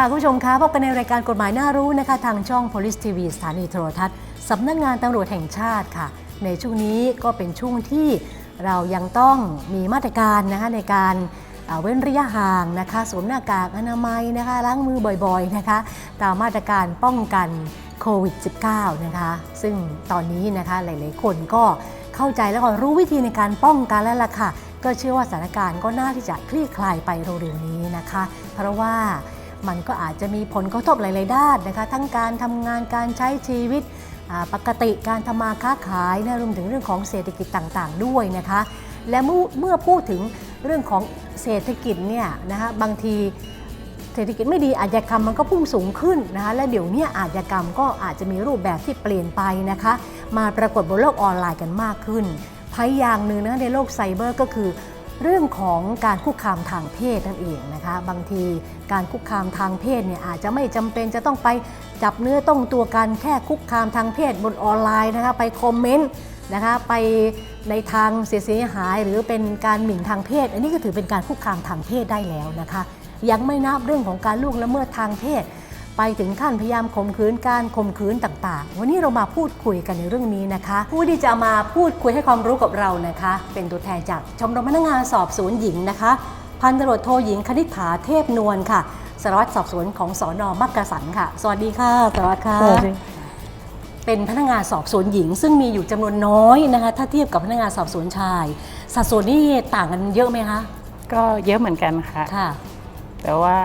ค่ะ คุณผู้ชมคะพบกันในรายการกฎหมายน่ารู้นะคะ ทางช่อง Police TV สถานีโทรทัศน์สำนักงานตำรวจแห่งชาติค่ะ ในช่วงนี้ก็เป็นช่วงที่เรายังต้องมีมาตรการนะคะในการเว้นระยะห่างนะคะสวมหน้ากากอนามัยนะคะล้างมือบ่อยๆนะคะตามมาตรการป้องกันโควิด -19 นะคะซึ่งตอนนี้นะคะหลายๆคนก็เข้าใจแล้วก็รู้วิธีในการป้องกันแล้วล่ะค่ะ ก็เชื่อว่าสถานการณ์ก็น่าที่จะคลี่คลายไปเร็วๆนี้นะคะ เพราะว่า มันก็อาจจะมีผลกระทบหลายๆด้านนะคะ ทั้งการทำงานการใช้ชีวิตปกติการทำมาค้าขายนะรวมถึงเรื่องของเศรษฐกิจต่างๆ ด้วยนะคะ และเมื่อพูดถึงเรื่องของเศรษฐกิจเนี่ยนะคะบางทีเศรษฐกิจไม่ดีอาชญากรรมมันก็พุ่งสูงขึ้นนะคะและเดี๋ยวนี้อาชญากรรมก็อาจจะมีรูปแบบที่เปลี่ยนไปนะคะ มาปรากฏบนโลกออนไลน์กันมากขึ้นภัยอย่างหนึ่งนะในโลกไซเบอร์ก็คือ เรื่องของการคุกคามทางเพศนั่นเองนะคะ บางทีการคุกคามทางเพศเนี่ยอาจจะไม่จำเป็นจะต้องไปจับเนื้อต้องตัวกันแค่คุกคามทางเพศบนออนไลน์นะคะไปคอมเมนต์นะคะไปในทางเสียหาย หรือเป็นการหมิ่นทางเพศ อันนี้ก็ถือเป็นการคุกคามทางเพศได้แล้วนะคะ ยังไม่นับเรื่องของการล่วงละเมิดทางเพศ ไปถึงขั้นพยายามข่มขืนการข่มขืนต่างๆ วันนี้เรามาพูดคุยกันในเรื่องนี้นะคะ ผู้ที่จะมาพูดคุยให้ความรู้กับเรานะคะ เป็นตัวแทนจากชมรมพนักงานสอบสวนหญิงนะคะ พันตำรวจโทหญิงคณิษฐาเทพนวลค่ะสารวัตรสอบสวนของสอนอมักกะสันค่ะ สวัสดีค่ะสารวัตรค่ะสวัสดีเป็นพนักงานสอบสวนหญิง ซึ่งมีอยู่จำนวนน้อยนะคะ ถ้าเทียบกับพนักงานสอบสวนชาย สัดส่วนนี่ต่างกันเยอะไหมคะก็เยอะเหมือนกันค่ะ ค่ะ แต่ว่า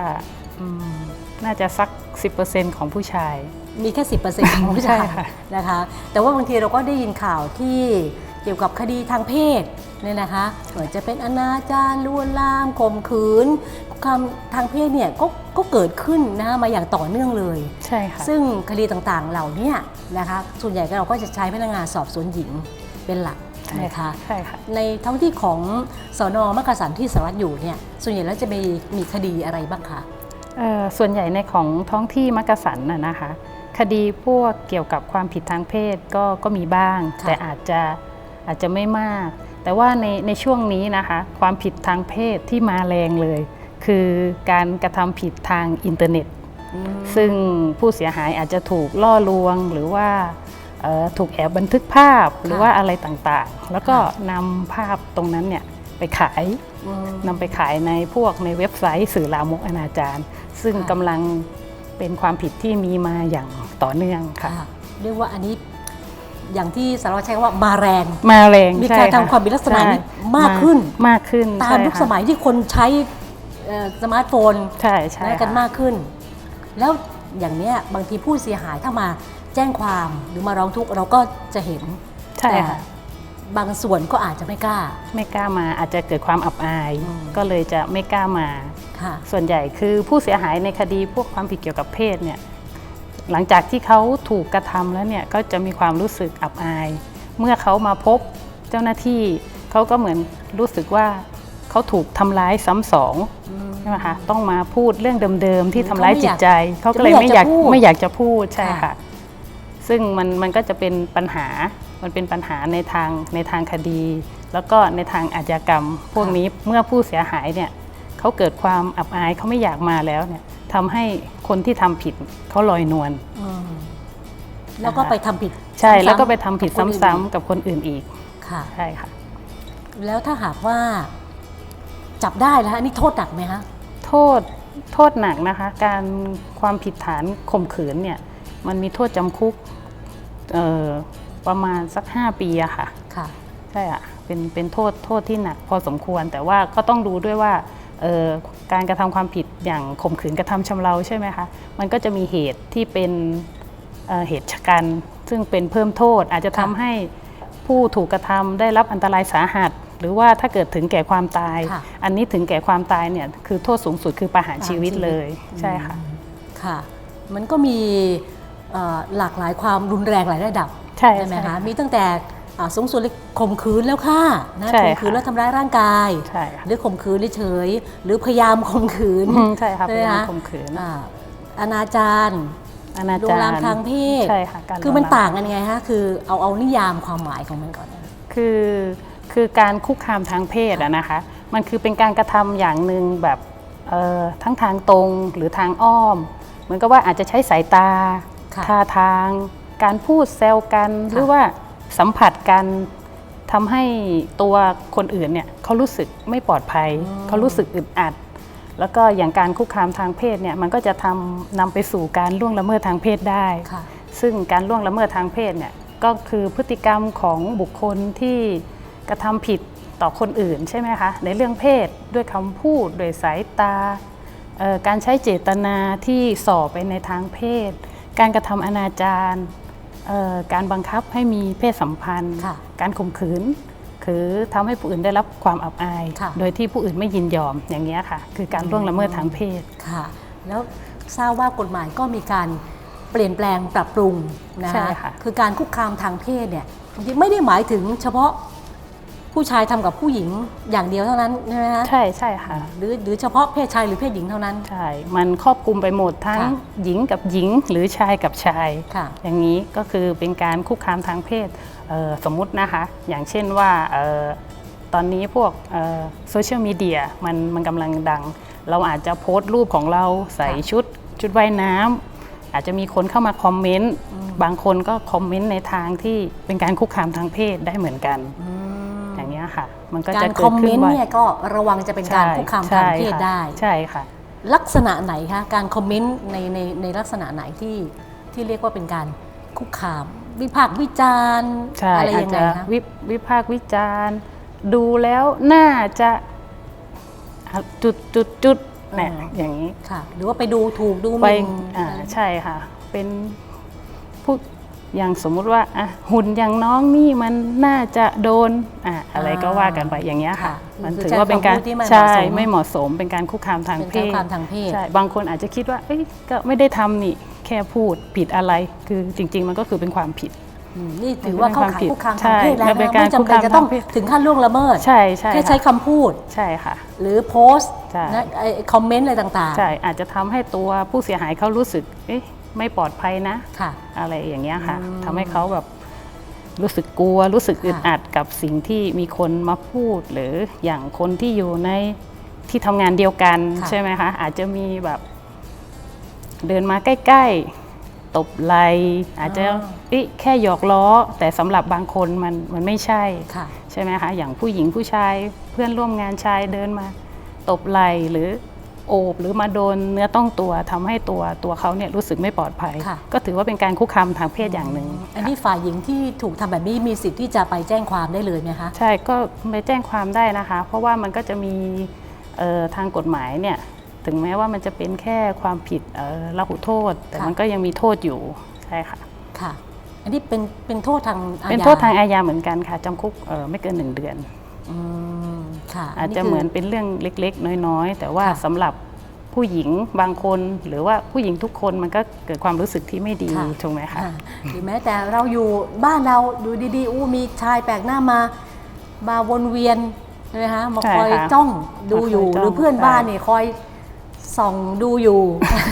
อืมน่าจะสัก 10%ของผู้ชาย มีแค่ 10%ของผู้ชายใช่ค่ะนะคะ แต่ว่าบางทีเราก็ได้ยินข่าวที่เกี่ยวกับคดีทางเพศเนี่ยนะคะเหมือนจะเป็นอนาจารลวนลามข่มขืนคุกคามทางเพศเนี่ยก็ก็เกิดขึ้นนะคะมาอย่างต่อเนื่องเลย ใช่ค่ะ ซึ่งคดีต่างๆเหล่าเนี้นะคะส่วนใหญ่เราก็จะใช้พนักงานสอบสวนหญิงเป็นหลักใช่นะคะใช่ค่ะ ในท้องที่ของสอนอมักกะสันที่สารวัตรอยู่เนี่ยส่วนใหญ่แล้วจะมีมีคดีอะไรบ้างคะเอ่อ ส่วนใหญ่ในของท้องที่มักกะสันน่ะนะคะ คดีพวกเกี่ยวกับความผิดทางเพศก็ก็มีบ้างค่ะแต่อาจจะอาจจะไม่มาก แต่ว่าในในช่วงนี้นะคะ ความผิดทางเพศที่มาแรงเลย คือการกระทำผิดทางอินเทอร์เน็ตอืมซึ่งผู้เสียหายอาจจะถูกล่อลวงหรือว่าเอ่อถูกแอบบันทึกภาพหรือว่าอะไรต่างๆ แล้วก็นำภาพตรงนั้นเนี่ยไปขายอืม นำไปขายในพวกในเว็บไซต์สื่อลามกอนาจารซึ่งค่ะกำลังเป็นความผิดที่มีมาอย่างต่อเนื่องค่ะค่ะเรียกว่าอันนี้อย่างที่สารวัตรใช้คำว่ามาแรง มาแรงมีใช่การค่ะทำความผิดลักษณะนี้ใช่มากขึ้นมากขึ้นตามใช่ยุคค่ะสมัยที่คนใช้เอ่อสมาร์ทโฟนใช่ใช่นะกันค่ะมากขึ้น แล้วอย่างเนี้ยบางทีผู้เสียหายถ้ามาแจ้งความหรือมาร้องทุกข์เราก็จะเห็นใช่แต่ค่ะ บางส่วนก็อาจจะไม่กล้า ไม่กล้ามาอาจจะเกิดความอับอายอืมก็เลยจะไม่กล้ามา ค่ะ ส่วนใหญ่คือผู้เสียหายในคดีพวกความผิดเกี่ยวกับเพศเนี่ยหลังจากที่เขาถูกกระทำแล้วเนี่ยก็จะมีความรู้สึกอับอาย เมื่อเขามาพบเจ้าหน้าที่เขาก็เหมือนรู้สึกว่าเขาถูกทำร้ายซ้ำสองใช่ไหมคะต้องมาพูดเรื่องเดิมๆที่ทำร้ายจิตใจเขาก็เลยไม่อยากจะไม่ไม่ออยากยากจะพูดใช่ค่ะค่ะ ซึ่งมันมันก็จะเป็นปัญหา มันเป็นปัญหาในทางในทางคดี แล้วก็ในทางอาชญากรรม พวกนี้เมื่อผู้เสียหายเนี่ยเขาเกิดความอับอายเขาไม่อยากมาแล้วเนี่ยทำให้คนที่ทำผิดเขาลอยนวลอืมแล้วก็ไปทำผิด ใช่ซ้ำๆแล้วก็ไปทำผิดกับคนอื่นซ้ำๆกับคนอื่นอีกค่ะใช่ค่ะ แล้วถ้าหากว่าจับได้แล้วอันนี้โทษหนักไหมคะโทษโทษหนักนะคะ การความผิดฐานข่มขืนเนี่ย มันมีโทษจำคุกเอ่อ ประมาณสัก 5 ปีอะค่ะ ค่ะ ใช่อะเป็นเป็นโทษโทษที่หนักพอสมควร แต่ว่าก็ต้องดูด้วยว่าเอ่อการกระทำความผิดอย่างข่มขืนกระทำชำเราใช่ไหมคะมันก็จะมีเหตุที่เป็นเอ่อเหตุชะกันซึ่งเป็นเพิ่มโทษอาจจะทำค่ะให้ผู้ถูกกระทำได้รับอันตรายสาหัส หรือว่าถ้าเกิดถึงแก่ความตายค่ะอันนี้ถึงแก่ความตายเนี่ยคือโทษสูงสุดคือประหารประหารชีวิตชีวิตเลยใช่ค่ะค่ะ มันก็มีเอ่อหลากหลายความรุนแรงหลายระดับ ใช่ไหมใช่คะค่ะมีตั้งแต่อ่าสูงสุดเลยข่มขืนแล้วค่ะนะใช่ข่มค่ะขืนแล้วทำร้ายร่างกายใช่ค่ะหรือข่มขืนเฉยๆหรือพยายามข่มขืนอืมใช่ค่ะใช่พไหมยายามคะข่มขืนอ่าอนาจารอนาลวจางรลามทางเพศใช่ค่ะการคือมันลวนลามต่างกันยังไงฮะคือเอาเอานิยามความหมายของมันก่อนนะคือคือการคุกคามทางเพศอะนะคะ มันคือเป็นการกระทำอย่างหนึ่งแบบเอ่อทั้งทางตรงหรือทางอ้อม เหมือนกับว่าอาจจะใช้สายตาค่ะท่าทาง การพูดแซวกันหรือว่าสัมผัสกันทำให้ตัวคนอื่นเนี่ยเขารู้สึกไม่ปลอดภัย เขารู้สึกอึดอัด แล้วก็อย่างการคุกคามทางเพศเนี่ยมันก็จะทำนำไปสู่การล่วงละเมิดทางเพศได้ค่ะซึ่งการล่วงละเมิดทางเพศเนี่ยก็คือพฤติกรรมของบุคคลที่กระทำผิดต่อคนอื่นใช่ไหมคะในเรื่องเพศด้วยคำพูดด้วยสายตาเอ่อการใช้เจตนาที่ส่อไปในทางเพศ การกระทำอนาจารเอ่อ การบังคับให้มีเพศสัมพันธ์ค่ะการข่มขืนคือทำให้ผู้อื่นได้รับความอับอายค่ะโดยที่ผู้อื่นไม่ยินยอมอย่างนี้ยค่ะ คือการล่วงละเมิดทางเพศค่ะ แล้วทราบว่ากฎหมายก็มีการเปลี่ยนแปลงปรับปรุงนะใช่คะค่ะคือการคุกคามทางเพศเนี่ยจริงๆไม่ได้หมายถึงเฉพาะ ผู้ชายทำกับผู้หญิงอย่างเดียวเท่านั้นใช่ไหมคะใช่ใช่ค่ะหรือหรือเฉพาะเพศชายหรือเพศหญิงเท่านั้นใช่มันครอบคลุมไปหมดทั้งค่ะหญิงกับหญิงหรือชายกับชายค่ะอย่างนี้ก็คือเป็นการคุกคามทางเพศเอ่อสมมุตินะคะ อย่างเช่นว่าเอ่อตอนนี้พวกโซเชียลมีเดียมันมันกำลังดัง เราอาจจะโพสต์รูปของเราใส่ค่ะชุดชุดว่ายน้ำอาจจะมีคนเข้ามาคอมเมนต์ บางคนก็คอมเมนต์ในทางที่เป็นการคุกคามทางเพศได้เหมือนกันอย่าง นี้ยค่ะมันก็กาจะรเกิคอดมขึ้เมนนต์ว่าเนี่ยก็ระวังจะเป็นการคุกคามทางเพศใช่ค่ะได้ใช่ค่ะ ลักษณะไหนคะการคอมเมนต์ในในในลักษณะไหนที่ที่เรียกว่าเป็นการคุกคาม วิพากษ์วิจารณ์ใช่อะไรอาจยังไงจะคะวิวิพากษ์วิจารณ์ ดูแล้วน่าจะอะจุดจุดจุดเนี่ยอย่างนี้ค่ะ หรือว่าไปดูถูกดูหไปมิ่นอ่าใช่ค่ะ เป็นผู้ อย่างสมมุติว่าอะหุ่นอย่างน้องนี่มันน่าจะโดนอะอะไรก็ว่ากันไปอย่างเงี้ยค่ะ มันคือถือใช้ว่าเป็นการคำพูดที่ไม่เหใช่มาะสมไม่เหมาะสมเป็นการคุกคามทางเป็นเพการคุศกคามทางเพศใช่บางคนอาจจะคิดว่าเอ้ยก็ไม่ได้ทำนี่แค่พูดผิดอะไรคือจริง ๆ มันก็คือเป็นความผิดอืมนี่ถือว่าเข้าข่ายคุกคามทางเพศแล้วใช่เป็นะนการไม่จำเป็นจะต้องคุกคามทางเพศถึงขั้นล่วงละเมิดใช่ใช่แค่ใช้ค่ะคำพูดใช่ค่ะ หรือโพสต์ใช่นะไอ้คอมเมนต์อะไรต่างใช่อาจจะทำให้ตัวผู้เสียหายเขารู้สึกเอ๊ะ ไม่ปลอดภัยนะๆค่ะ อะไรอย่างเงี้ยค่ะอืม ทำให้เขาแบบรู้สึกกลัว รู้สึกค่ะอึดอัดกับสิ่งที่มีคนมาพูด หรืออย่างคนที่อยู่ในที่ทำงานเดียวกันค่ะ ใช่ไหมคะอาจจะมีแบบเดินมาใกล้ๆ ตบไหลอาจจะเอ๊ะแค่หยอกล้อ แต่สำหรับบางคนมันมันไม่ใช่ ค่ะ ใช่ไหมคะอย่างผู้หญิงผู้ชายเพื่อนร่วมงานชายเดินมา ตบไหล่หรือ โอบหรือมาโดนเนื้อต้องตัวทำให้ตัวตัวเขาเนี่ยรู้สึกไม่ปลอดภัยค่ะก็ถือว่าเป็นการคุกคามทางเพศอย่างหนึ่งอันนี้ฝ่ายหญิงที่ถูกทำแบบนี้มีสิทธิ์ที่จะไปแจ้งความได้เลยไหมคะใช่ก็ไปแจ้งความได้นะคะ เพราะว่ามันก็จะมีเอ่อทางกฎหมายเนี่ยถึงแม้ว่ามันจะเป็นแค่ความผิดเอ่อละหุโทษ แต่ค่ะมันก็ยังมีโทษอยู่ใช่ค่ะค่ะอันนี้เป็นเป็นโทษทางอาญาเป็นโทษทางอาญาเหมือนกันค่ะจำคุกเอ่อไม่เกินหนึ่งเดือน อืมค่ะอาจจะคืเหมือนเป็นเรื่องเล็กๆ น้อยๆ แต่ว่าค่ะสำหรับผู้หญิงบางคนหรือว่าผู้หญิงทุกคนมันก็เกิดความรู้สึกที่ไม่ดีค่ะถูกไหมคะอ่าหรือแม้แต่เราอยู่บ้านเราดูดีๆอู้มีชายแปลกหน้ามามาวนเวียนใช่ไหมคะมาใช่คอยค่ะจ้องดูอยู่มาคอยจ้องหรือเพื่อนบ้านใช่เนี่ยคอยส่องดูอยู่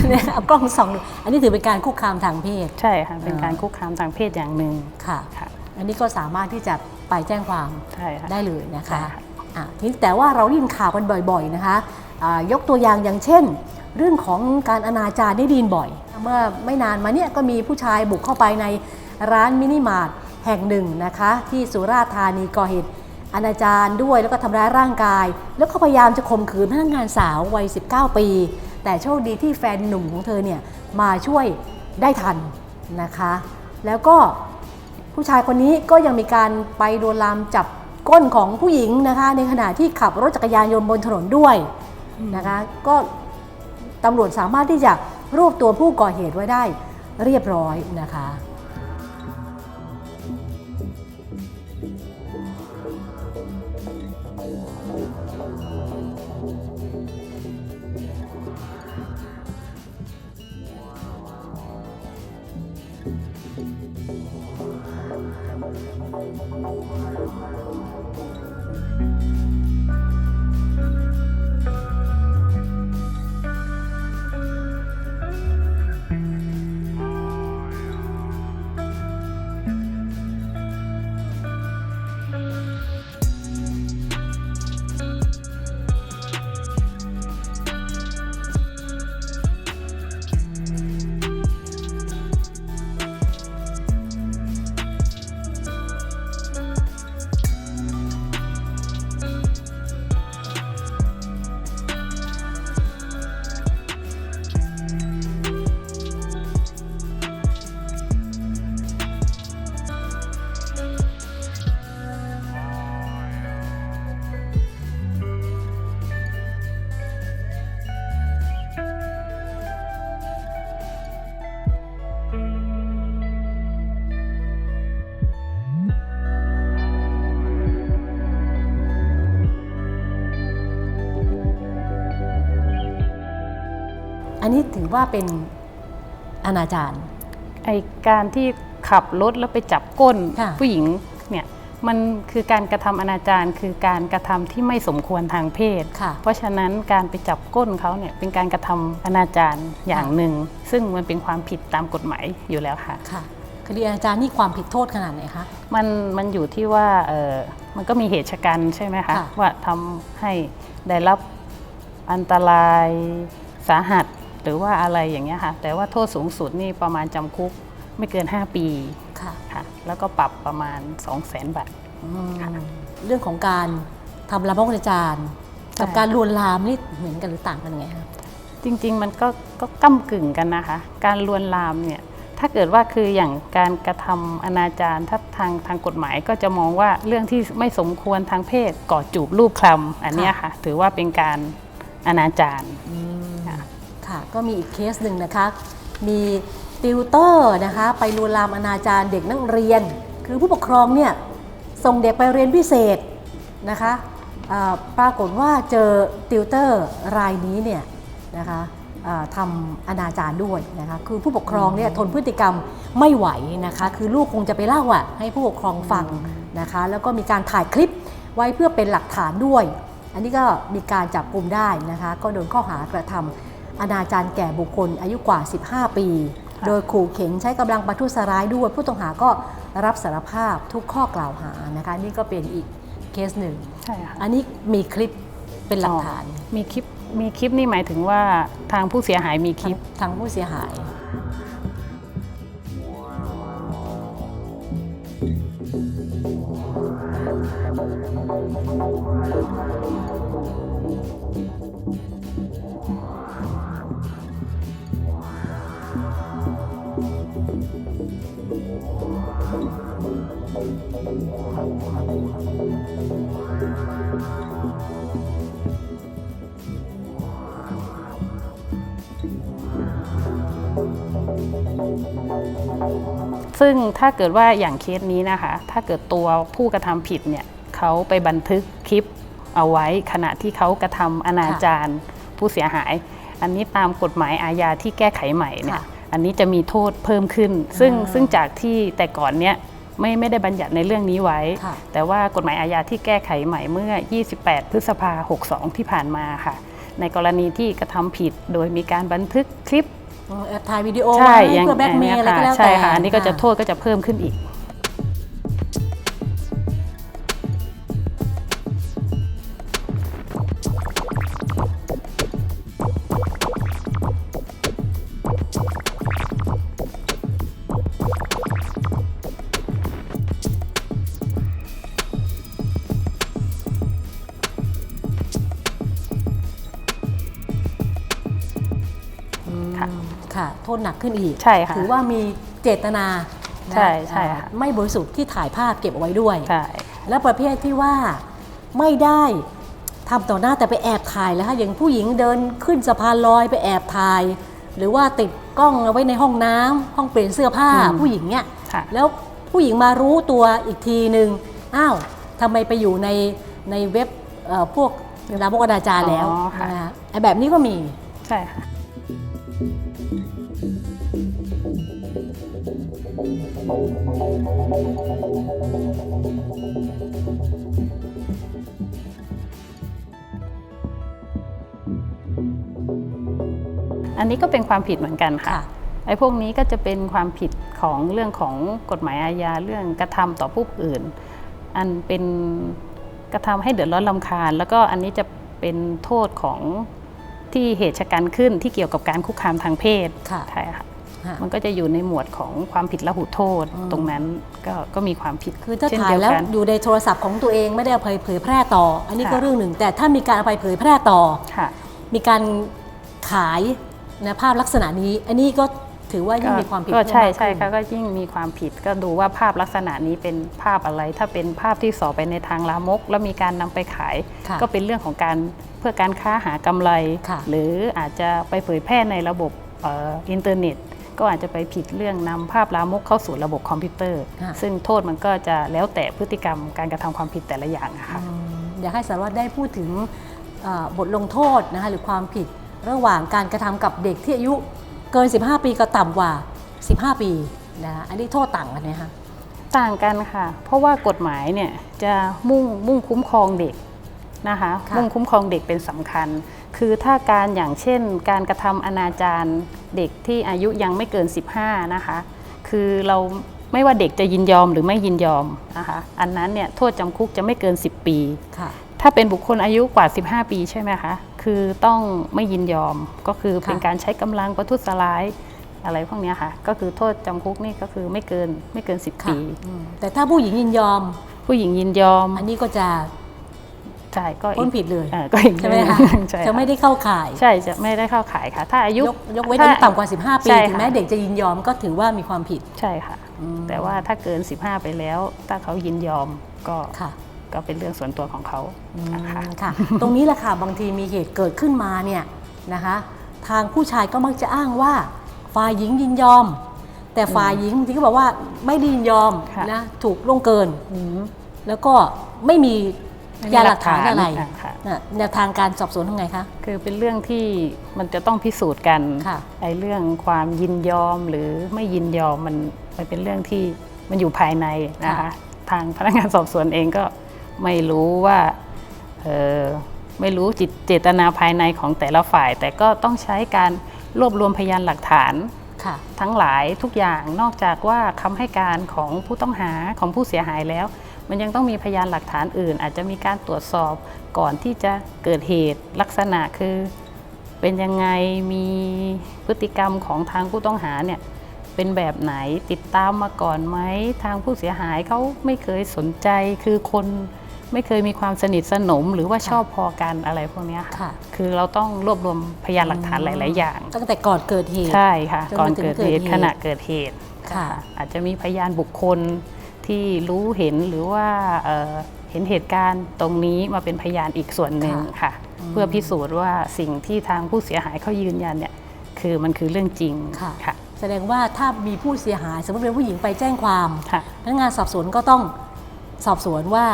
เนี่ยเอากล้องส่องดูอันนี้ถือเป็นการคุกคามทางเพศ ใช่ค่ะเป็นอ่าการคุกคามทางเพศอย่างหนึ่งค่ะค่ะ อันนี้ก็สามารถที่จะไปแจ้งความใช่ค่ะได้เลยนะคะใช่ค่ะอะทีนี้ แต่ว่าเราได้ยินข่าวกันบ่อยๆนะคะอ่ายกตัวอย่างอย่างเช่น เรื่องของการอนาจารได้ดยินบ่อย เมื่อไม่นานมาเนี่ยก็มีผู้ชายบุกเข้าไปในร้านมินิมาร์ทแห่งหนึ่งนะคะที่สุราษฎร์ธานีก่อเหตุอนาจารด้วยแล้วก็ทำร้ายร่างกาย แล้วก็พยายามจะข่มขืนพนักงานสาววัย 19 ปี แต่โชคดีที่แฟนหนุ่มของเธอเนี่ยมาช่วยได้ทันนะคะ แล้วก็ผู้ชายคนนี้ก็ยังมีการไปโดนลามจับ ก้นของผู้หญิงนะคะ ในขณะที่ขับรถจักรยานยนต์บนถนนด้วยนะคะ ก็ตำรวจสามารถที่จะรวบตัวผู้ก่อเหตุไว้ได้เรียบร้อยนะคะ ว่าเป็นอนาจารไอการที่ขับรถแล้วไปจับก้นค่ะผู้หญิงเนี่ยมันคือการกระทำอนาจารคือการกระทำที่ไม่สมควรทางเพศค่ะเพราะฉะนั้นการไปจับก้นเขาเนี่ยเป็นการกระทำอนาจารอย่างหนึ่ง ซึ่งมันเป็นความผิดตามกฎหมายอยู่แล้วค่ะค่ะคดีอนาจารนี่ความผิดโทษขนาดไหนคะมันมันอยู่ที่ว่าเออมันก็มีเหตุชะกันใช่ไหมคะค่ะว่าทำให้ได้รับอันตรายสาหัส หรือว่าอะไรอย่างเงี้ยค่ะ แต่ว่าโทษสูงสุดนี่ประมาณจำคุกไม่เกิน 5 ปีค่ะค่ะ แล้วก็ปรับประมาณ 2 0 0 0 0 0 บาท อืมเรื่องของการทำลามกอนาจารกับใช่การลวนลามนี่เหมือนกันหรือต่างกันยังไงคะ จริงๆ มันก็ก็ก้ากึ่งกันนะคะ การลวนลามเนี่ยถ้าเกิดว่าคืออย่างการกระทำอนาจารถ้าทางทางกฎหมายก็จะมองว่าเรื่องที่ไม่สมควรทางเพศกอดจูบรูปคลำอันเนี้ยค่ะ ถือว่าเป็นการอนาจารค่ะค่ะ ก็มีอีกเคสหนึ่งนะคะ มีติวเตอร์นะคะไปลวนลามอนาจารเด็กนักเรียน คือผู้ปกครองเนี่ยส่งเด็กไปเรียนพิเศษนะคะอ่าปรากฏว่าเจอติวเตอร์รายนี้เนี่ยนะคะอ่าทำอนาจารด้วยนะคะคือผู้ปกครองเนี่ยทนพฤติกรรมไม่ไหวนะคะคือลูกคงจะไปเล่าอะให้ผู้ปกครองฟังนะคะแล้วก็มีการถ่ายคลิปไว้เพื่อเป็นหลักฐานด้วย อันนี้ก็มีการจับกลุ่มได้นะคะก็โดนข้อหากระทำ อนาจารแก่บุคคลอายุกว่า 15 ปีค่ะโดยขู่เข็นใช้กำลังประทุษร้ายด้วย ผู้ต้องหาก็รับสารภาพทุกข้อกล่าวหานะคะนี่ก็เป็นอีกเคสหนึ่งใช่ค่ะอันนี้มีคลิปเป็นหลักฐาน มีคลิปมีคลิปนี่หมายถึงว่าทางผู้เสียหายมีคลิปทางผู้เสียหาย ซึ่งถ้าเกิดว่าอย่างเคสนี้นะคะ ถ้าเกิดตัวผู้กระทำผิดเนี่ยเขาไปบันทึกคลิปเอาไว้ขณะที่เขากระทำอนาจารผู้เสียหาย อันนี้ตามกฎหมายอาญาที่แก้ไขใหม่เนี่ยค่ะอันนี้จะมีโทษเพิ่มขึ้น ซึ่งอ่าซึ่งจากที่แต่ก่อนเนี่ยไม่ไม่ได้บัญญัติในเรื่องนี้ไว้ค่ะแต่ว่ากฎหมายอาญาที่แก้ไขใหม่เมื่อ 28 พฤษภา62 ที่ผ่านมาค่ะ ในกรณีที่กระทำผิดโดยมีการบันทึกคลิปอ๋อ แอบถ่ายวิดีโอใช่ไว้เพื่อแบล็กเมย์อะไรก็แล้วแต่ใช่ค่ะอันนี้ก็จะโทษก็จะเพิ่มขึ้นอีก ษหนักขึ้นอีกใช่ค่ะถือว่ามีเจตนานะใช่ใช่อ่าค่ะไม่บริสุทธิ์ที่ถ่ายภาพเก็บเอาไว้ด้วยใช่และประเภทที่ว่าไม่ได้ทำต่อหน้าแต่ไปแอบถ่ายแล้วค่ะอย่างผู้หญิงเดินขึ้นสะพานลอยไปแอบถ่าย หรือว่าติดกล้องเอาไว้ในห้องน้ำห้องเปลี่ยนเสื้อผ้าอืมผู้หญิงเนี่ยค่ะแล้วผู้หญิงมารู้ตัวอีกทีหนึ่งอ้าวทำไมไปอยู่ในในเว็บเอ่อพวกลามกอนาจารแล้วอ๋อค่ะนะฮะไอ้แบบนี้ก็มีใช่ค่ะ อันนี้ก็เป็นความผิดเหมือนกันค่ะค่ะ ไอ้พวกนี้ก็จะเป็นความผิดของเรื่องของกฎหมายอาญาเรื่องกระทำต่อผู้อื่น อันเป็นกระทำให้เดือดร้อนลำคาญ แล้วก็อันนี้จะเป็นโทษของที่เหตุชะกันขึ้นที่เกี่ยวกับการคุกคามทางเพศ ค่ะใช่ค่ะฮะ มันก็จะอยู่ในหมวดของความผิดละหุโทษอืมตรงนั้นก็ก็มีความผิดคือถ้าเช่นถ่ายเดียวแล้วกันอยู่ในโทรศัพท์ของตัวเองไม่ได้เอาไปเผยแพร่ต่อ อันนี้ก็ค่ะเรื่องหนึ่ง แต่ถ้ามีการเอาไปเผยแพร่ต่อค่ะมีการขายนะภาพลักษณะนี้ อันนี้ก็ถือว่ายิ่งมีความผิดก็เพิ่มใช่มากใช่ขึ้นค่ะก็ยิ่งมีความผิดก็ดูว่าภาพลักษณะนี้เป็นภาพอะไร ถ้าเป็นภาพที่สอไปในทางลามก แล้วมีการนำไปขายค่ะก็เป็นเรื่องของการเพื่อการค้าหากำไรค่ะหรืออาจจะไปเผยแพร่ในระบบเอ่ออินเทอร์เน็ต ก็อาจจะไปผิดเรื่องนำภาพลามกเข้าสู่ระบบคอมพิวเตอร์ค่ะซึ่งโทษมันก็จะแล้วแต่พฤติกรรมการกระทำความผิดแต่ละอย่างอะค่ะอืมอยากให้สารวัตรได้พูดถึงเอ่อบทลงโทษนะคะหรือความผิดระหว่างการกระทำกับเด็กที่อายุเกิน 15 ปีก็ต่ำกว่า 15 ปีนะคะอันนี้โทษต่างกันไหมคะต่างกันค่ะ เพราะว่ากฎหมายเนี่ยจะมุ่งมุ่งคุ้มครองเด็กนะคะค่ะมุ่งคุ้มครองเด็กเป็นสำคัญ คือถ้าการอย่างเช่น การกระทำอนาจารเด็กที่อายุยังไม่เกิน 15 นะคะ คือเราไม่ว่าเด็กจะยินยอมหรือไม่ยินยอมนะคะ อันนั้นเนี่ยโทษจำคุกจะไม่เกิน 10 ปีค่ะถ้าเป็นบุคคลอายุกว่า 15 ปีใช่ไหมคะ คือต้องไม่ยินยอม ก็คือเป็นค่ะการใช้กำลังประทุษร้ายอะไรพวกเนี้ยค่ะ ก็คือโทษจำคุกนี่ก็คือไม่เกินไม่เกิน 10ค่ะปีอืมแต่ถ้าผู้หญิงยินยอม ผู้หญิงยินยอม อันนี้ก็จะ ใช่ก็อีพ้นกผิดเลยเอ่อก็อีกใช่ไหมเรื่องคะหนึ่งใช่จะไม่ได้เข้าข่าย ใช่จะไม่ได้เข้าขายค่ะ ถ้าอายุยกยกเว้นถ้อายุต่ำกว่า 15 ปีใช่ถึงค่ะแม้เด็กจะยินยอมก็ถือว่ามีความผิดใช่ค่ะอืมแต่ว่าถ้าเกิน 15 ไปแล้ว ถ้าเขายินยอมก็ค่ะก็เป็นเรื่องส่วนตัวของเขาอืมนะคะค่ะตรงนี้แหละค่ะบางทีมีเหตุเกิดขึ้นมาเนี่ยนะคะทางผู้ชายก็มักจะอ้างว่าฝ่ายหญิงยินยอม แต่ฝ่ายหญิงบางทีก็บอกว่าไม่ได้ยินยอมค่ะนะถูกล่วงเกินอืมแล้วก็ไม่มีไม่มี พยานหลักฐานอะไรหลักฐานค่ะน่ะแนวทางการสอบสวนทำไงคะคือเป็นเรื่องที่มันจะต้องพิสูจน์กันค่ะไอ้เรื่องความยินยอมหรือไม่ยินยอมมันมันเป็นเรื่องที่มันอยู่ภายในนะคะค่ะทางพนักงานสอบสวนเองก็ไม่รู้ว่าเออไม่รู้จิตเจตนาภายในของแต่ละฝ่าย แต่ก็ต้องใช้การรวบรวมพยานหลักฐานค่ะทั้งหลายทุกอย่างนอกจากว่าคำให้การของผู้ต้องหาของผู้เสียหายแล้ว มันยังต้องมีพยานหลักฐานอื่น อาจจะมีการตรวจสอบก่อนที่จะเกิดเหตุลักษณะคือ เป็นยังไงมีพฤติกรรมของทางผู้ต้องหาเนี่ยเป็นแบบไหนติดตามมาก่อนไหมทางผู้เสียหายเขาไม่เคยสนใจคือคนไม่เคยมีความสนิทสนมหรือว่าค่ะชอบพอกันอะไรพวกเนี้ยค่ะค่ะ คือเราต้องรวบรวมพยานหลักฐานหลาย ๆ อย่าง ตั้งแต่ก่อนเกิดเหตุ ใช่ค่ะจนก่อนมาถึงเกิดเหตุเกิดเหตุขณะเกิดเหตุ ค่ะ อาจจะมีพยานบุคคล ที่รู้เห็นหรือว่าเอ่อเห็นเหตุการณ์ตรงนี้มาเป็นพยานอีกส่วนหนึ่งค่ะ เพื่อพิสูจน์ว่าสิ่งที่ทางผู้เสียหายเขายืนยันเนี่ยคือมันคือเรื่องจริงค่ะค่ะแสดงว่าถ้ามีผู้เสียหาย สมมติเป็นผู้หญิงไปแจ้งความค่ะพนักงานสอบสวนก็ต้องสอบสวนว่า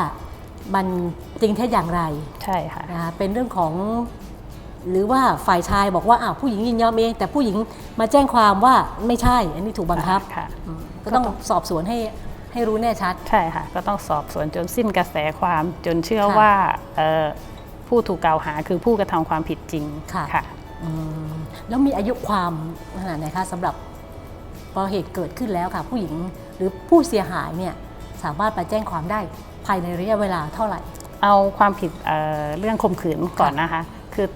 มันจริงเท็จอย่างไรใช่ค่ะนะคะเป็นเรื่องของหรือว่าฝ่ายชายบอกว่าอ้าวผู้หญิงยินยอมเอง แต่ผู้หญิงมาแจ้งความว่าไม่ใช่ อันนี้ถูกบังคับค่ะอืมก็ต้องสอบสวนให้ ให้รู้แน่ชัด ใช่ค่ะ ก็ต้องสอบสวนจนสิ้นกระแสความจนเชื่อค่ะว่าเอ่อผู้ถูกกล่าวหาคือผู้กระทำความผิดจริงค่ะค่ะอืมแล้วมีอายุความขนาดไหนคะสำหรับพอเหตุเกิดขึ้นแล้วค่ะ ผู้หญิงหรือผู้เสียหายเนี่ยสามารถไปแจ้งความได้ภายในระยะเวลาเท่าไหร่ เอาความผิดเอ่อเรื่องข่มขืนก่อนนะคะ คือ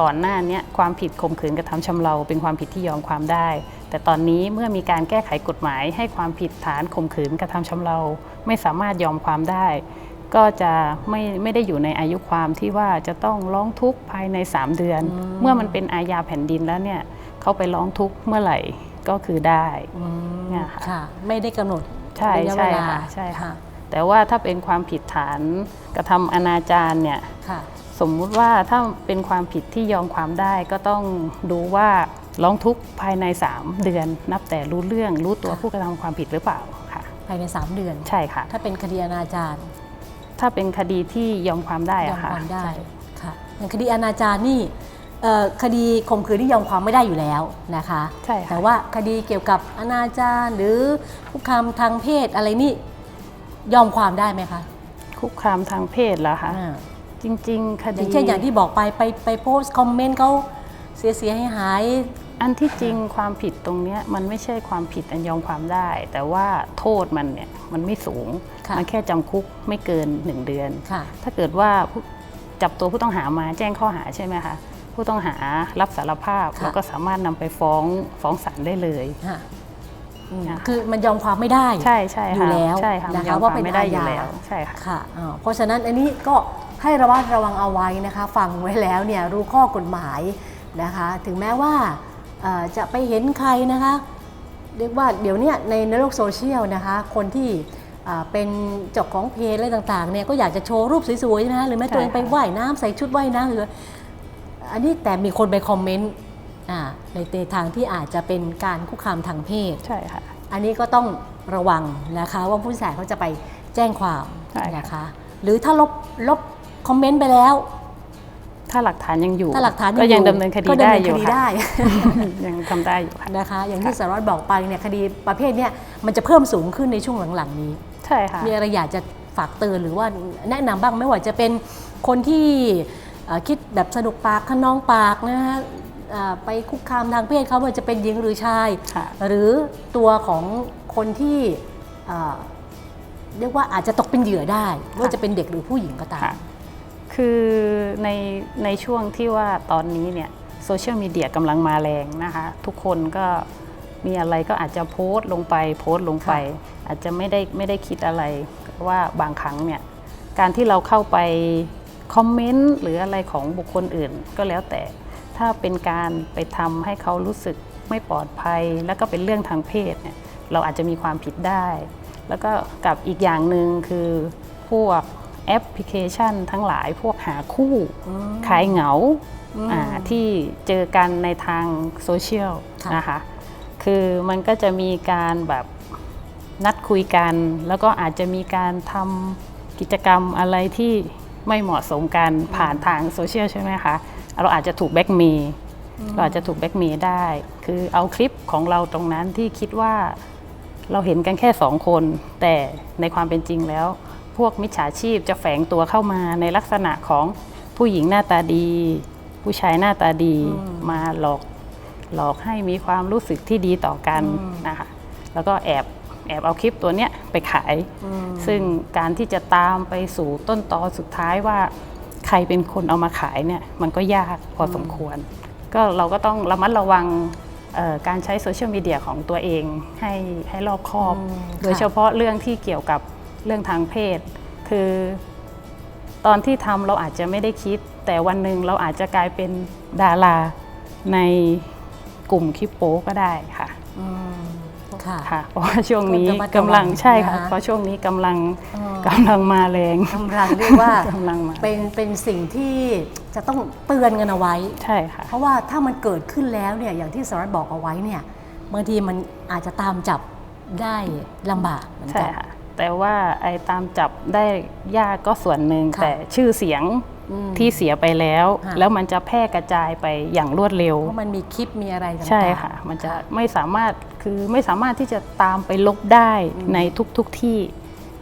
ก่อนหน้าเนี้ยความผิดข่มขืนกระทำชำเราเป็นความผิดที่ยอมความได้ แต่ตอนนี้เมื่อมีการแก้ไขกฎหมาย ให้ความผิดฐานข่มขืนกระทำชำเราไม่สามารถยอมความได้ ก็จะไม่ไม่ได้อยู่ในอายุความที่ว่าจะต้องร้องทุกข์ภายใน 3 เดือนอืมเมื่อมันเป็นอาญาแผ่นดินแล้วเนี่ยเขาไปร้องทุกข์เมื่อไหร่ก็คือได้อืมเนี่ยค่ะค่ะ ไม่ได้กำหนดใช่ระยะใช่เวลาค่ะใช่ค่ะ แต่ว่าถ้าเป็นความผิดฐานกระทำอนาจารเนี่ย ค่ะ สมมุติว่าถ้าเป็นความผิดที่ยอมความได้ก็ต้องดูว่า ร้องทุกข์ภายใน 3 เดือน นับแต่รู้เรื่องรู้ตัวค่ะผู้กระทำความผิดหรือเปล่าค่ะ ภายใน 3 เดือน ใช่ค่ะ ถ้าเป็นคดีอนาจารถ้าเป็นคดีที่ยอมความได้ยอมอะค่ะความได้ใช่ค่ะอย่างคดีอนาจารนี่เอ่อคดีข่มขืนที่ยอมความไม่ได้อยู่แล้วนะคะใช่ค่ะแต่ว่าคดีเกี่ยวกับอนาจารหรือคุกคามทางเพศอะไรนี่ยอมความได้ไหมคะคุกคามทางเพศเหรอคะอ่าจริง ๆคอดีย่างเช่นอย่างที่บอกไปไปไปโพสต์คอมเมนต์เขาเสียเสียหายหาย อันที่จริงความผิดตรงเนี้ยมันไม่ใช่ความผิดอันยอมความได้ แต่ว่าโทษมันเนี่ยมันไม่สูงค่ะมันแค่จำคุกไม่เกิน 1 เดือนค่ะถ้าเกิดว่าผู้จับตัวผู้ต้องหามาแจ้งข้อหาใช่ไหมคะผู้ต้องหารับสารภาพค่ะเราก็สามารถนำไปฟ้องฟ้องศาลได้เลยค่ะอืมนะคะคือมันยอมความไม่ได้ใช่ใช่อยู่ค่ะแล้วใช่ค่ะนะคะยอมว่าควเป็นไม่ได้อยู่อาญาแล้วใช่ค่ะค่ะอ่าเพราะฉะนั้นอันนี้ก็ให้ระมัดระวังเอาไว้นะคะ ฟังไว้แล้วเนี่ยรู้ข้อกฎหมายนะคะ ถึงแม้ว่าเอ่อ จะไปเห็นใครนะคะเรียกว่าเดี๋ยวเนี้ในในโลกโซเชียลนะคะ คนที่อ่าเป็นเจ้าของเพจอะไรต่างๆเนี่ยก็อยากจะโชว์รูปสวยๆนะคะหรือแม้ตัวเองใช่ค่ะไปว่ายน้ำใส่ชุดว่ายน้ำหรืออันนี้แต่มีคนไปคอมเมนต์อ่าในในทางที่อาจจะเป็นการคุกคามทางเพศใช่ค่ะอันนี้ก็ต้องระวังนะคะว่าผู้เสียหายเขาจะไปแจ้งความใช่ค่ะนะคะ หรือถ้าลบลบคอมเมนต์ไปแล้ว ถ้ถ้าหลักฐานยังอยู่ ถ้าหลักฐานก็ยังอดำเนินคดีก็ได้ดำเนินอยู่คดีค่ะได้ยังทำได้อยู่ค่ะนะคะ อย่างที่สารวัตรบอกไปเนี่ยคดีประเภทเนี้ยมันจะเพิ่มสูงขึ้นในช่วงหลังๆนี้ ใช่ค่ะ มีอะไรอยากจะฝากเตือนหรือว่าแนะนำบ้างไม่ว่าจะเป็นคนที่เอ่อคิดแบบสนุกปากขนองปากนะฮะเอ่อไปคุกคามทางเพศเขาว่าจะเป็นหญิงหรือชายค่ะหรือตัวของคนที่เอ่อเรียกว่าอาจจะตกเป็นเหยื่อได้ไม่ว่าจะเป็นเด็กหรือผู้หญิงก็ตาม ค่ะคือในในช่วงที่ว่าตอนนี้เนี่ยโซเชียลมีเดียกำลังมาแรงนะคะ ทุกคนก็มีอะไรก็อาจจะโพสต์ลงไปโพสต์ลงไป อาจจะไม่ได้ไม่ได้คิดอะไรว่าบางครั้งเนี่ยการที่เราเข้าไปคอมเมนต์หรืออะไรของบุคคลอื่นก็แล้วแต่ ถ้าเป็นการไปทำให้เขารู้สึกไม่ปลอดภัย แล้วก็เป็นเรื่องทางเพศเนี่ยเราอาจจะมีความผิดได้ แล้วก็กับอีกอย่างหนึ่งคือพวก แอปพลิเคชันทั้งหลายพวกหาคู่อืมขายเหงาอืมอ่าที่เจอกันในทางโซเชียลค่ะนะคะ คือมันก็จะมีการแบบนัดคุยกัน แล้วก็อาจจะมีการทำกิจกรรมอะไรที่ไม่เหมาะสมกันผ่านทางโซเชียลใช่ไหมคะ เราอาจจะถูกแบ็กเมย์เราอาจจะถูกแบ็กเมย์ได้ คือเอาคลิปของเราตรงนั้นที่คิดว่าเราเห็นกันแค่สองคน แต่ในความเป็นจริงแล้ว พวกมิจฉาชีพจะแฝงตัวเข้ามาในลักษณะของผู้หญิงหน้าตาดี ผู้ชายหน้าตาดีอืมมาหลอกหลอกให้มีความรู้สึกที่ดีต่อกันอืมนะคะแล้วก็แอบแอบเอาคลิปตัวเนี้ยไปขายอืมซึ่งการที่จะตามไปสู่ต้นตอสุดท้ายว่า ใครเป็นคนเอามาขายเนี่ยมันก็ยากพอสมควร ก็เราก็ต้องระมัดระวังเอ่อการใช้โซเชียลมีเดียของตัวเองให้ให้รอบคอบอืมโดยค่ะเฉพาะเรื่องที่เกี่ยวกับ เรื่องทางเพศ คือตอนที่ทำเราอาจจะไม่ได้คิด แต่วันหนึ่งเราอาจจะกลายเป็นดาราในกลุ่มคลิปโป๊ก็ได้ค่ะอืมค่ะค่ะเพราะว่าช่วงนี้ก็ระมัดระกำวัลังงใช่ค่ะนะคะเพราะช่วงนี้กำลังอืมกำลังมาแรงกำลังเรียกว่ากำลังมาเป็นเป็นสิ่งที่จะต้องเตือนกันเอาไว้ใช่ค่ะเพราะว่าถ้ามันเกิดขึ้นแล้วเนี่ยอย่างที่สารวัตรบอกเอาไว้เนี่ยบางทีมันอาจจะตามจับได้ลำบากเหมือนใช่กันค่ะ แต่ว่าไอ้ตามจับได้ยากก็ส่วนหนึ่งค่ะแต่ชื่อเสียงอืมที่เสียไปแล้ว ค่ะ แล้วมันจะแพร่กระจายไปอย่างรวดเร็ว เพราะมันมีคลิปมีอะไรต่างๆ ใช่ค่ะ มันจะไม่สามารถคือไม่สามารถที่จะตามไปลบได้ในทุกๆทที่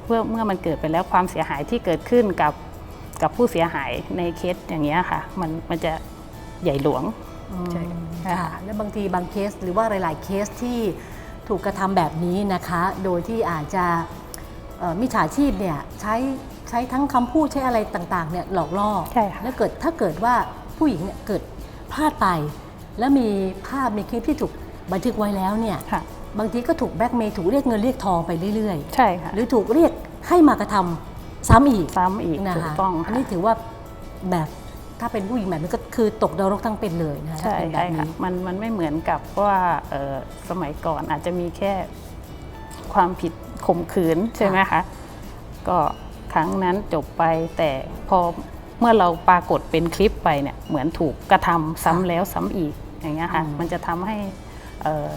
เมื่อเมื่อมันเกิดไปแล้วความเสียหายที่เกิดขึ้นกับกับผู้เสียหายในเคสอย่างเงี้ยค่ะ มันมันจะใหญ่หลวงอืมใช่ค่ะ และบางทีบางเคสหรือว่าหลาย ๆ เคสที่ถูกกระทำแบบนี้นะคะ โดยที่อาจจะเอ่อ มิจฉาชีพเนี่ยใช้ใช้ทั้งคำพูดใช้อะไรต่างๆเนี่ยหลอกล่อใช่ค่ะ แล้วเกิดถ้าเกิดว่าผู้หญิงเนี่ยเกิดพลาดไป แล้วมีภาพมีคลิปที่ถูกบันทึกไว้แล้วเนี่ยค่ะ บางทีก็ถูกแบล็กเมย์ถูกเรียกเงินเรียกทองไปเรื่อยใช่ค่ะ ๆ หรือถูกเรียกให้มากระทำซ้ำอีกซ้ำอีกนะถูกคะต้องอันค่ะ นี้ถือว่าแบบถ้าเป็นผู้หญิงแบบนี้ก็คือตกนรกทั้งเป็นเลยนะคะถ้าใช่เป็นแบใช่บค่ะนี้ มันมันไม่เหมือนกับว่าเอ่อสมัยก่อนอาจจะมีแค่ความผิด ข่มขืนใช่ไหมคะก็ครั้งนั้นจบไปแต่พอเมื่อเราปรากฏเป็นคลิปไปเนี่ยเหมือนถูกกระทำซ้ำแล้วซ้ำอีกอย่างเงี้ยค่ะอืมมันจะทำให้เอ่อ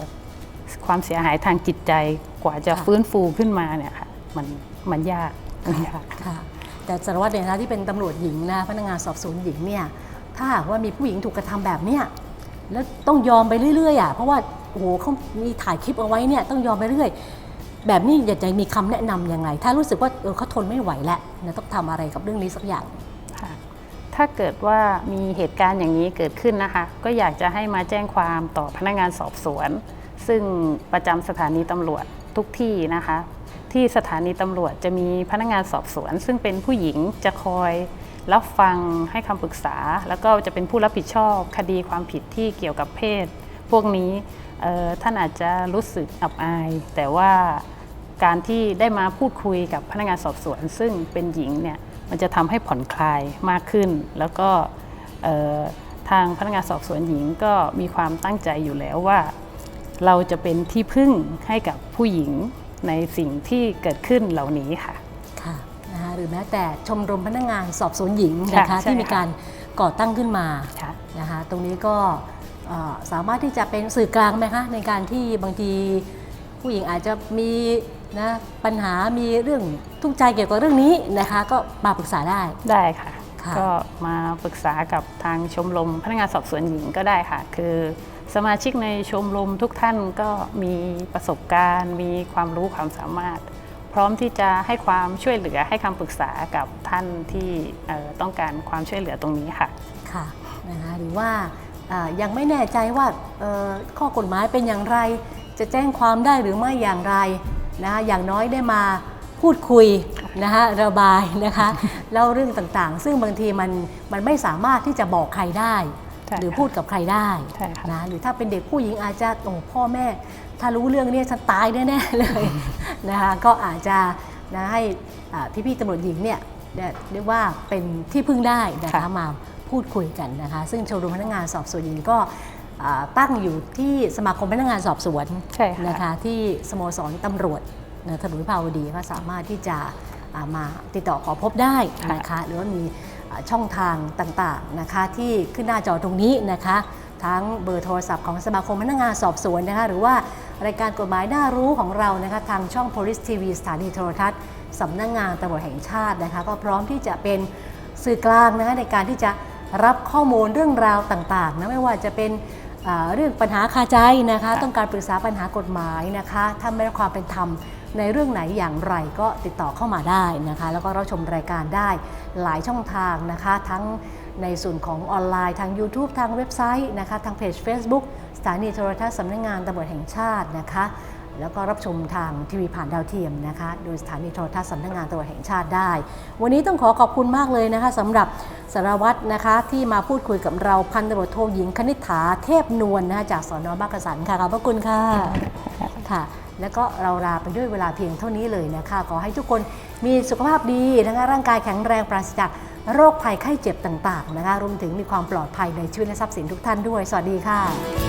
ความเสียหายทางจิตใจกว่าจะค่ะฟื้นฟูขึ้นมาเนี่ยค่ะมันมันยากมันยากค่ะแต่สารวัตรในฐานะที่เป็นตำรวจหญิงนะพนักงานสอบสวนหญิงเนี่ยถ้าหากว่ามีผู้หญิงถูกกระทำแบบเนี้ยแล้วต้องยอมไปเรื่อยๆอะเพราะว่าโอ้โหเขามีถ่ายคลิปเอาไว้เนี่ยต้องยอมไปเรื่อย แบบนี้อยากจะมีคำแนะนำยังไง ถ้ารู้สึกว่าเออเขาทนไม่ไหวแล้วนี่ยต้องทำอะไรกับเรื่องนี้สักอย่างค่ะถ้าเกิดว่ามีเหตุการณ์อย่างนี้เกิดขึ้นนะคะ ก็อยากจะให้มาแจ้งความต่อพนักงานสอบสวน ซึ่งประจำสถานีตำรวจทุกที่นะคะ ที่สถานีตำรวจจะมีพนักงานสอบสวน ซึ่งเป็นผู้หญิงจะคอยรับฟังให้คำปรึกษา แล้วก็จะเป็นผู้รับผิดชอบคดีความผิดที่เกี่ยวกับเพศ พวกนี้ ท่านอาจจะรู้สึกอับอาย แต่ว่าการที่ได้มาพูดคุยกับพนักงานสอบสวน ซึ่งเป็นหญิงเนี่ยมันจะทำให้ผ่อนคลายมากขึ้น แล้วก็เอ่อทางพนักงานสอบสวนหญิงก็มีความตั้งใจอยู่แล้วว่า เราจะเป็นที่พึ่งให้กับผู้หญิงในสิ่งที่เกิดขึ้นเหล่านี้ค่ะค่ะนะคะหรือแม้แต่ชมรมพนักงานสอบสวนหญิงนะคะค่ะใช่ที่มีค่ะการก่อตั้งขึ้นมาค่ะนะคะตรงนี้ก็เอ่อ สามารถที่จะเป็นสื่อกลางไหมคะในการที่บางทีผู้หญิงอาจจะมีนะปัญหามีเรื่องทุกข์ใจเกี่ยวกับเรื่องนี้นะคะ ก็มาปรึกษาได้ได้ค่ะค่ะ ก็มาปรึกษากับทางชมรมพนักงานสอบสวนหญิงก็ได้ค่ะ คือสมาชิกในชมรมทุกท่านก็มีประสบการณ์ มีความรู้ความสามารถ พร้อมที่จะให้ความช่วยเหลือให้คำปรึกษากับท่านที่เอ่อต้องการความช่วยเหลือตรงนี้ค่ะค่ะนะคะหรือว่าอ่า ยังไม่แน่ใจว่าเอ่อข้อกฎหมายเป็นอย่างไร จะแจ้งความได้หรือไม่อย่างไรนะคะอย่างน้อยได้มาพูดคุยนะคะระบายนะคะเล่าเรื่องต่างๆ ซึ่งบางทีมันมันไม่สามารถที่จะบอกใครได้ใช่หรือค่ะพูดกับใครได้ใช่ค่ะนะหรือถ้าเป็นเด็กผู้หญิงอาจจะโอ้พ่อแม่ ถ้ารู้เรื่องนี้ฉันตายแน่ๆเลยนะคะก็อาจจะนะให้อ่าพี่ๆตำรวจหญิงเนี่ยเนี่ยเรียกว่าเป็นที่พึ่งได้นะคะค่ะมา พูดคุยกันนะคะ ซึ่งชมรมพนักงานสอบสวนหญิงก็อ่าตั้งอยู่ที่สมาคมพนักงานสอบสวนใช่ค่ะนะคะที่สโมสรตำรวจนะถนนวิภาวดีก็สามารถที่จะอ่ามาติดต่อขอพบได้นะคะหรือว่ามีอ่าช่องทางต่างๆนะคะที่ขึ้นหน้าจอตรงนี้นะคะทั้งเบอร์โทรศัพท์ของสมาคมพนักงานสอบสวนนะคะหรือว่ารายการกฎหมายน่ารู้ของเรานะคะทางช่อง Police TV สถานีโทรทัศน์สำนักงานตำรวจแห่งชาตินะคะก็พร้อมที่จะเป็นสื่อกลางนะคะในการที่จะ รับข้อมูลเรื่องราวต่างๆนะไม่ว่าจะเป็นอ่าเรื่องปัญหาคาใจนะคะ ต้องการปรึกษาปัญหากฎหมายนะคะถ้าไม่ได้ความเป็นธรรมในเรื่องไหนอย่างไรก็ติดต่อเข้ามาได้นะคะ แล้วก็รับชมรายการได้หลายช่องทางนะคะ ทั้งในส่วนของออนไลน์ทาง YouTube ทางเว็บไซต์นะคะ ทางเพจ Facebook สถานีโทรทัศน์สำนักงานตำรวจแห่งชาตินะคะ แล้วก็รับชมทางทีวีผ่านดาวเทียมนะคะ โดยสถานีโทรทัศน์สำนักงานตำรวจแห่งชาติได้ วันนี้ต้องขอขอบคุณมากเลยนะคะสำหรับสารวัตรนะคะที่มาพูดคุยกับเราพันตำรวจโทหญิงคณิษฐาเทพนวลนะคะจากสอนอมักกะสันค่ะขอบพระคุณค่ะค่ะ แล้วก็เราลาไปด้วยเวลาเพียงเท่านี้เลยนะคะขอให้ทุกคนมีสุขภาพดีนะคะร่างกายแข็งแรงปราศจากโรคภัยไข้เจ็บต่างๆนะคะรวมถึงมีความปลอดภัยในชีวิตและทรัพย์สินทุกท่านด้วย สวัสดีค่ะ